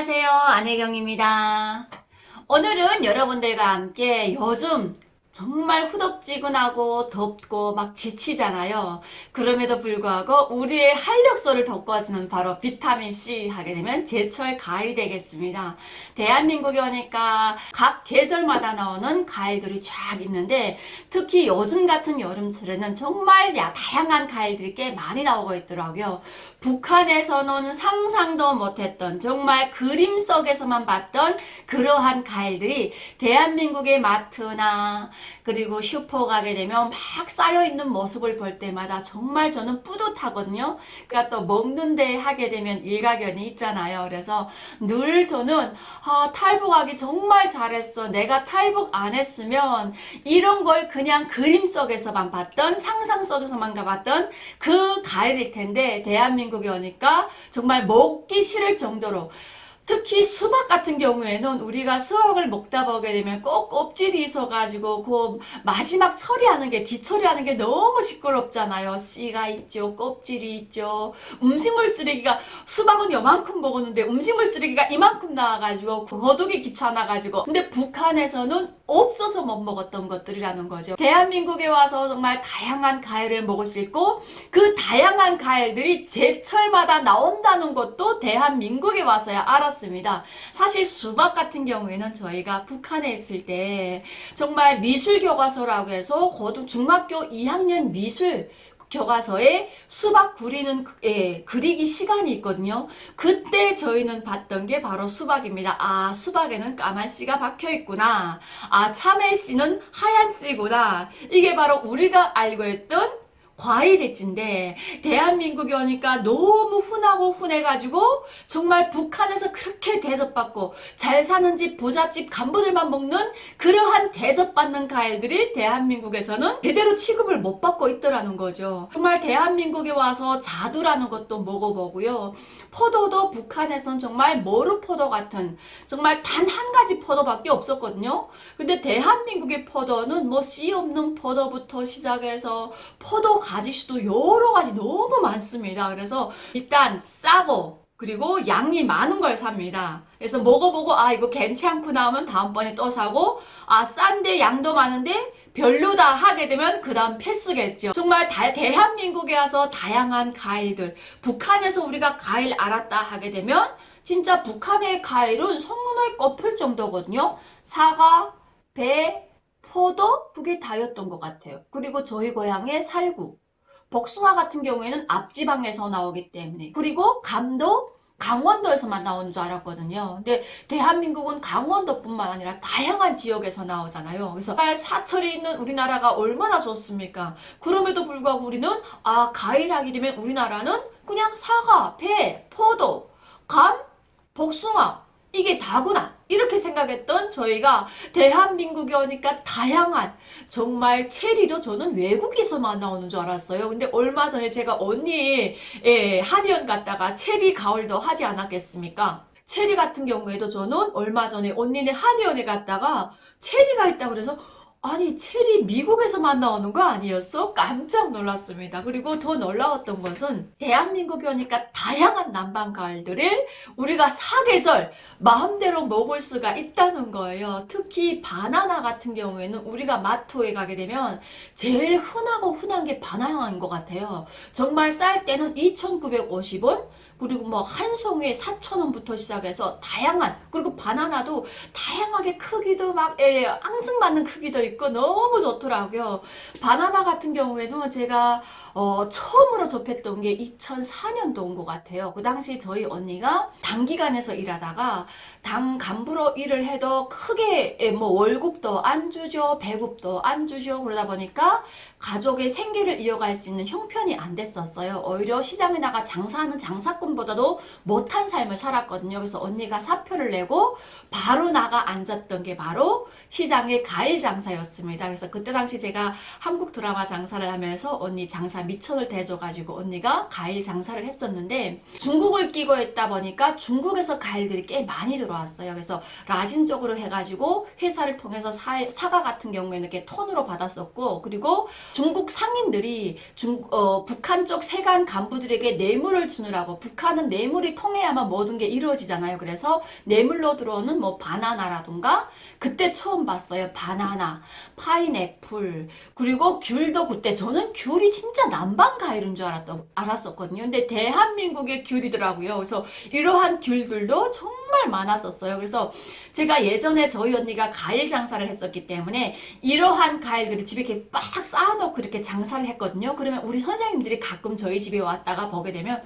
안녕하세요. 안혜경입니다. 오늘은 여러분들과 함께 요즘 정말 후덥지근하고 덥고 막 지치잖아요. 그럼에도 불구하고 우리의 활력소를 돋궈주는 바로 비타민C 하게 되면 제철 과일이 되겠습니다. 대한민국에 오니까 각 계절마다 나오는 과일들이 쫙 있는데 특히 요즘 같은 여름철에는 정말 야- 다양한 과일들이 꽤 많이 나오고 있더라고요. 북한에서는 상상도 못했던 정말 그림 속에서만 봤던 그러한 과일들이 대한민국의 마트나 그리고 슈퍼 가게 되면 막 쌓여 있는 모습을 볼 때마다 정말 저는 뿌듯하거든요. 그러니까 또 먹는데 하게 되면 일가견이 있잖아요. 그래서 늘 저는 아, 탈북하기 정말 잘했어. 내가 탈북 안 했으면 이런 걸 그냥 그림 속에서만 봤던 상상 속에서만 봤던 그 과일일 텐데 대한민국에 오니까 정말 먹기 싫을 정도로 특히 수박 같은 경우에는 우리가 수박을 먹다 보게 되면 꼭 껍질이 있어가지고 그 마지막 처리하는 게 뒤처리하는 게 너무 시끄럽잖아요. 씨가 있죠, 껍질이 있죠. 음식물 쓰레기가 수박은 요만큼 먹었는데 음식물 쓰레기가 이만큼 나와가지고 거두기 귀찮아가지고 근데 북한에서는 없어서 못 먹었던 것들이라는 거죠. 대한민국에 와서 정말 다양한 과일을 먹을 수 있고 그 다양한 과일들이 제철마다 나온다는 것도 대한민국에 와서야 알았습니다. 사실 수박 같은 경우에는 저희가 북한에 있을 때 정말 미술 교과서라고 해서 고등 중학교 2학년 미술 교과서에 수박 그리는 그- 예, 그리기 시간이 있거든요. 그때 저희는 봤던 게 바로 수박입니다. 아, 수박에는 까만 씨가 박혀 있구나. 아, 참외 씨는 하얀 씨구나. 이게 바로 우리가 알고 있던 과일일진데 대한민국에 오니까 너무 훈하고 훈해가지고 정말 북한에서 그렇게 대접받고 잘 사는 집 부잣집 간부들만 먹는 그러한 대접받는 과일들이 대한민국에서는 제대로 취급을 못 받고 있더라는 거죠. 정말 대한민국에 와서 자두라는 것도 먹어보고요. 포도도 북한에선 정말 머루포도 같은 정말 단 한 가지 포도밖에 없었거든요. 근데 대한민국의 포도는 뭐 씨 없는 포도부터 시작해서 포도 가지수도 여러 가지 너무 많습니다. 그래서 일단 싸고 그리고 양이 많은 걸 삽니다. 그래서 먹어보고 아 이거 괜찮구나 하면 다음번에 또 사고 아 싼데 양도 많은데 별로다 하게 되면 그 다음 패스겠죠. 정말 다- 대한민국에 와서 다양한 과일들 북한에서 우리가 과일 알았다 하게 되면 진짜 북한의 과일은 성문에 꼽힐 정도거든요. 사과, 배, 포도 그게 다였던 것 같아요. 그리고 저희 고향의 살구, 복숭아 같은 경우에는 앞지방에서 나오기 때문에 그리고 감도 강원도에서만 나오는 줄 알았거든요. 근데 대한민국은 강원도뿐만 아니라 다양한 지역에서 나오잖아요. 그래서 정말 사철이 있는 우리나라가 얼마나 좋습니까? 그럼에도 불구하고 우리는 아 과일하게 되면 우리나라는 그냥 사과, 배, 포도, 감, 복숭아 이게 다구나 이렇게 생각했던 저희가 대한민국에 오니까 다양한 정말 체리도 저는 외국에서만 나오는 줄 알았어요. 근데 얼마 전에 제가 언니 예, 한의원 갔다가 체리 가을도 하지 않았겠습니까? 체리 같은 경우에도 저는 얼마 전에 언니네 한의원에 갔다가 체리가 있다고 그래서 아니 체리 미국에서만 나오는 거 아니었어? 깜짝 놀랐습니다. 그리고 더 놀라웠던 것은 대한민국에 오니까 다양한 남방 과일들을 우리가 사계절 마음대로 먹을 수가 있다는 거예요. 특히 바나나 같은 경우에는 우리가 마트에 가게 되면 제일 흔하고 흔한 게 바나나인 것 같아요. 정말 쌀 때는 2,950원, 그리고 뭐 한 송이에 4,000원부터 시작해서 다양한, 그리고 바나나도 다양하게 크기도 막, 예, 앙증맞는 크기도 있고 너무 좋더라고요. 바나나 같은 경우에는 제가, 어, 처음으로 접했던 게 2004년도인 것 같아요. 그 당시 저희 언니가 단기간에서 일하다가 당 간부로 일을 해도 크게 예, 뭐 월급도 안 주죠, 배급도 안 주죠. 그러다 보니까 가족의 생계를 이어갈 수 있는 형편이 안 됐었어요. 오히려 시장에 나가 장사하는 장사꾼 보다도 못한 삶을 살았거든요. 그래서 언니가 사표를 내고 바로 나가 앉았던 게 바로 시장의 장사였어요. 장사였습니다. 그래서 그때 당시 제가 한국 드라마 장사를 하면서 언니 장사 미천을 대줘가지고 언니가 과일 장사를 했었는데 중국을 끼고 있다 보니까 중국에서 과일들이 꽤 많이 들어왔어요. 그래서 라진 쪽으로 해가지고 회사를 통해서 사, 사과 같은 경우에는 이렇게 톤으로 받았었고 그리고 중국 상인들이 중, 어, 북한 쪽 세관 간부들에게 뇌물을 주느라고 북 한은 뇌물이 통해야만 모든 게 이루어지잖아요. 그래서 뇌물로 들어오는 뭐 바나나라든가 그때 처음 봤어요. 바나나, 파인애플, 그리고 귤도 그때 저는 귤이 진짜 남방 과일인 줄 알았던, 알았었거든요. 근데 대한민국의 귤이더라고요. 그래서 이러한 귤들도 정말 많았었어요. 그래서 제가 예전에 저희 언니가 과일 장사를 했었기 때문에 이러한 과일들을 집에 이렇게 빡 쌓아놓고 이렇게 장사를 했거든요. 그러면 우리 선생님들이 가끔 저희 집에 왔다가 보게 되면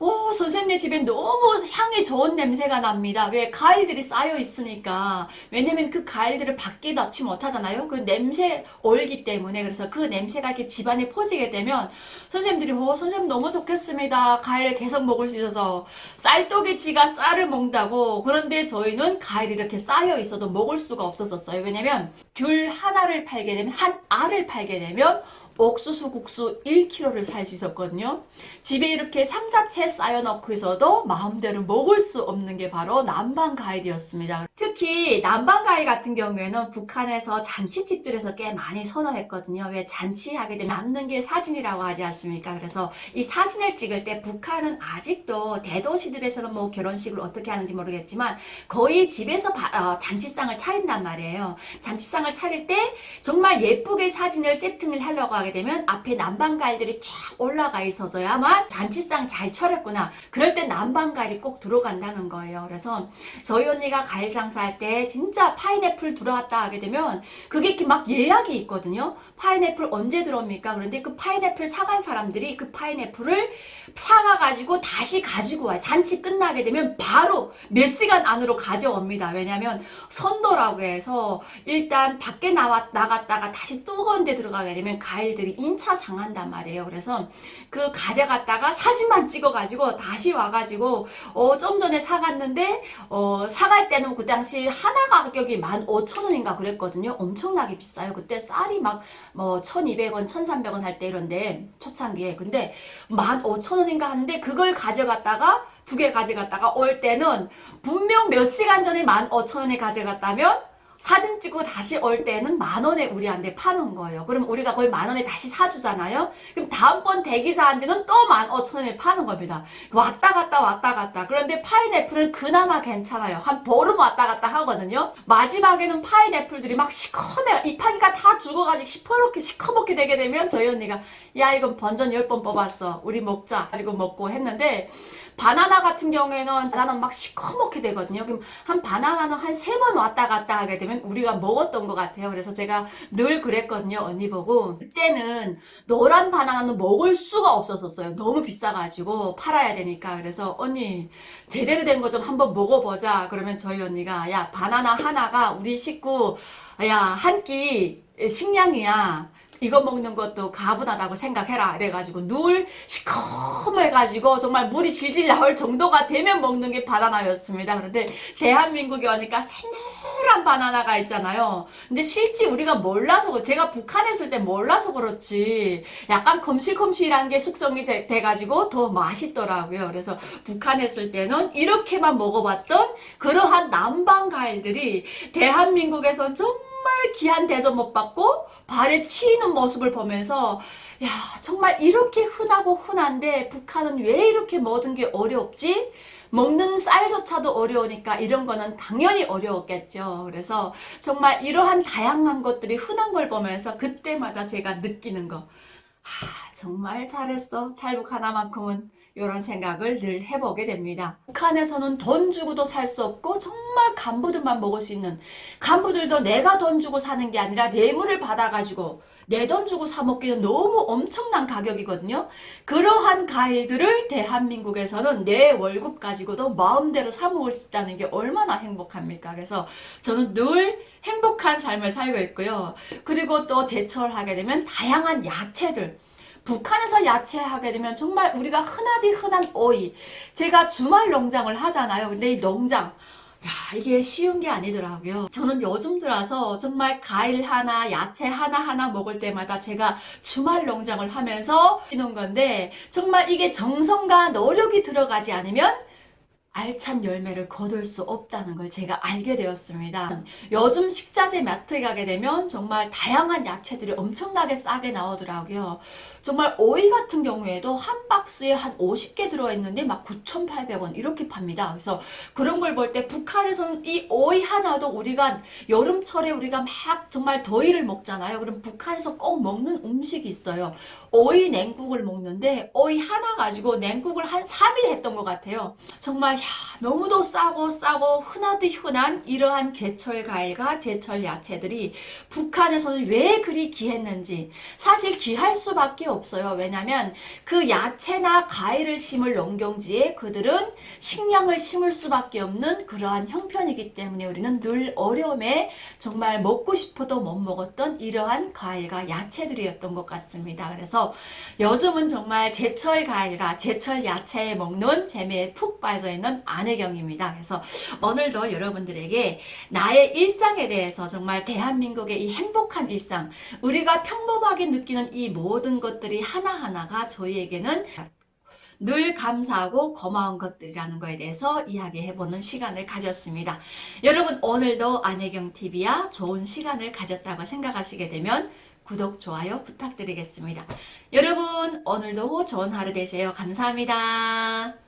오, 선생님 집에 너무 향이 좋은 냄새가 납니다. 왜? 과일들이 쌓여 있으니까. 왜냐면 그 과일들을 밖에 넣지 못하잖아요. 그 냄새 올기 때문에. 그래서 그 냄새가 이렇게 집안에 퍼지게 되면 선생님들이, 오, 선생님 너무 좋겠습니다. 과일 계속 먹을 수 있어서. 쌀떡이지가 쌀을 먹는다고. 그런데 저희는 과일이 이렇게 쌓여 있어도 먹을 수가 없었었어요. 왜냐면 귤 하나를 팔게 되면, 한 알을 팔게 되면 옥수수 국수 1kg를 살 수 있었거든요. 집에 이렇게 상자채 쌓여놓고 있어도 마음대로 먹을 수 없는 게 바로 남방 과일이었습니다. 특히 남방 과일 같은 경우에는 북한에서 잔치집들에서 꽤 많이 선호했거든요. 왜 잔치하게 되면 남는 게 사진이라고 하지 않습니까? 그래서 이 사진을 찍을 때 북한은 아직도 대도시들에서는 뭐 결혼식을 어떻게 하는지 모르겠지만 거의 집에서 바- 어, 잔치상을 차린단 말이에요. 잔치상을 차릴 때 정말 예쁘게 사진을 세팅을 하려고 하게 되면 앞에 남방과일들이 쫙 올라가 있어서야만 잔치상 잘 차렸구나. 그럴 때 남방과일이 꼭 들어간다는 거예요. 그래서 저희 언니가 과일 장사할 때 진짜 파인애플 들어왔다 하게 되면 그게 막 예약이 있거든요. 파인애플 언제 들어옵니까? 그런데 그 파인애플 사간 사람들이 그 파인애플을 사가가지고 다시 가지고 와요. 잔치 끝나게 되면 바로 몇 시간 안으로 가져옵니다. 왜냐면 선도라고 해서 일단 밖에 나왔, 나갔다가 다시 뜨거운 데 들어가게 되면 과일 들이 인차 상한단 말이에요. 그래서 그 가져갔다가 사진만 찍어가지고 다시 와가지고 어, 좀 전에 사갔는데 어, 사갈 때는 그 당시 하나 가격이 15,000원인가 그랬거든요. 엄청나게 비싸요. 그때 쌀이 막 뭐 1,200원, 1,300원 할 때 이런데 초창기에. 근데 15,000원인가 하는데 그걸 가져갔다가 두 개 가져갔다가 올 때는 분명 몇 시간 전에 15,000원에 가져갔다면 사진 찍고 다시 올 때는 만 원에 우리한테 파는 거예요. 그럼 우리가 그걸 만 원에 다시 사주잖아요. 그럼 다음번 대기자한테는 또 만 오천 원에 파는 겁니다. 왔다 갔다 왔다 갔다. 그런데 파인애플은 그나마 괜찮아요. 한 보름 왔다 갔다 하거든요. 마지막에는 파인애플들이 막 시커매 이파기가 다 죽어가지고 시퍼렇게 시커멓게 되게 되면 저희 언니가 야 이건 번전 10번 뽑았어. 우리 먹자. 가지고 먹고 했는데 바나나 같은 경우에는 바나나는 막 시커멓게 되거든요. 그럼 한 바나나는 한 세 번 왔다 갔다 하게 되면 우리가 먹었던 것 같아요. 그래서 제가 늘 그랬거든요. 언니 보고. 그때는 노란 바나나는 먹을 수가 없었었어요. 너무 비싸가지고 팔아야 되니까. 그래서 언니 제대로 된 거 좀 한번 먹어보자. 그러면 저희 언니가 야 바나나 하나가 우리 식구 야 한 끼 식량이야. 이거 먹는 것도 가분하다고 생각해라. 이래가지고 nur 시커매가지고 정말 물이 질질 나올 정도가 되면 먹는 게 바나나였습니다. 그런데 대한민국에 오니까 새노란 바나나가 있잖아요. 근데 실제 우리가 몰라서 제가 북한에 있을 때 몰라서 그렇지 약간 검실검실한 게 숙성이 제- 돼가지고 더 맛있더라고요. 그래서 북한에 있을 때는 이렇게만 먹어봤던 그러한 남방 과일들이 대한민국에선 정말 귀한 대접 못 받고 발에 치이는 모습을 보면서 야 정말 이렇게 흔하고 흔한데 북한은 왜 이렇게 모든 게 어렵지? 먹는 쌀조차도 어려우니까 이런 거는 당연히 어려웠겠죠. 그래서 정말 이러한 다양한 것들이 흔한 걸 보면서 그때마다 제가 느끼는 거. 하, 정말 잘했어. 탈북 하나만큼은 이런 생각을 늘 해보게 됩니다. 북한에서는 돈 주고도 살 수 없고 정말 간부들만 먹을 수 있는 간부들도 내가 돈 주고 사는 게 아니라 뇌물을 받아가지고 내 돈 주고 사 먹기는 너무 엄청난 가격이거든요. 그러한 과일들을 대한민국에서는 내 월급 가지고도 마음대로 사 먹을 수 있다는 게 얼마나 행복합니까? 그래서 저는 늘 행복한 삶을 살고 있고요. 그리고 또 제철하게 되면 다양한 야채들. 북한에서 야채 하게 되면 정말 우리가 흔하디 흔한 오이. 제가 주말 농장을 하잖아요. 근데 이 농장, 야, 이게 쉬운 게 아니더라고요. 저는 요즘 들어서 정말 과일 하나, 야채 하나하나 먹을 때마다 제가 주말 농장을 하면서 이는 건데, 정말 이게 정성과 노력이 들어가지 않으면 알찬 열매를 거둘 수 없다는 걸 제가 알게 되었습니다. 요즘 식자재 마트에 가게 되면 정말 다양한 야채들이 엄청나게 싸게 나오더라고요. 정말 오이 같은 경우에도 한 박스에 한 50개 들어있는데 막 9,800원 이렇게 팝니다. 그래서 그런 걸 볼 때 북한에서는 이 오이 하나도 우리가 여름철에 우리가 막 정말 더위를 먹잖아요. 그럼 북한에서 꼭 먹는 음식이 있어요. 오이 냉국을 먹는데 오이 하나 가지고 냉국을 한 3일 했던 것 같아요. 정말 야, 너무도 싸고 싸고 흔하디 흔한 이러한 제철 과일과 제철 야채들이 북한에서는 왜 그리 귀했는지 사실 귀할 수밖에 없어요. 왜냐하면 그 야채나 과일을 심을 농경지에 그들은 식량을 심을 수밖에 없는 그러한 형편이기 때문에 우리는 늘 어려움에 정말 먹고 싶어도 못 먹었던 이러한 과일과 야채들이었던 것 같습니다. 그래서 요즘은 정말 제철 과일과 제철 야채에 먹는 재미에 푹 빠져 있는 안혜경입니다. 그래서 오늘도 여러분들에게 나의 일상에 대해서 정말 대한민국의 이 행복한 일상, 우리가 평범하게 느끼는 이 모든 것들이 하나하나가 저희에게는 늘 감사하고 고마운 것들이라는 거에 대해서 이야기해보는 시간을 가졌습니다. 여러분, 오늘도 안혜경 TV야 좋은 시간을 가졌다고 생각하시게 되면 구독, 좋아요 부탁드리겠습니다. 여러분, 오늘도 좋은 하루 되세요. 감사합니다.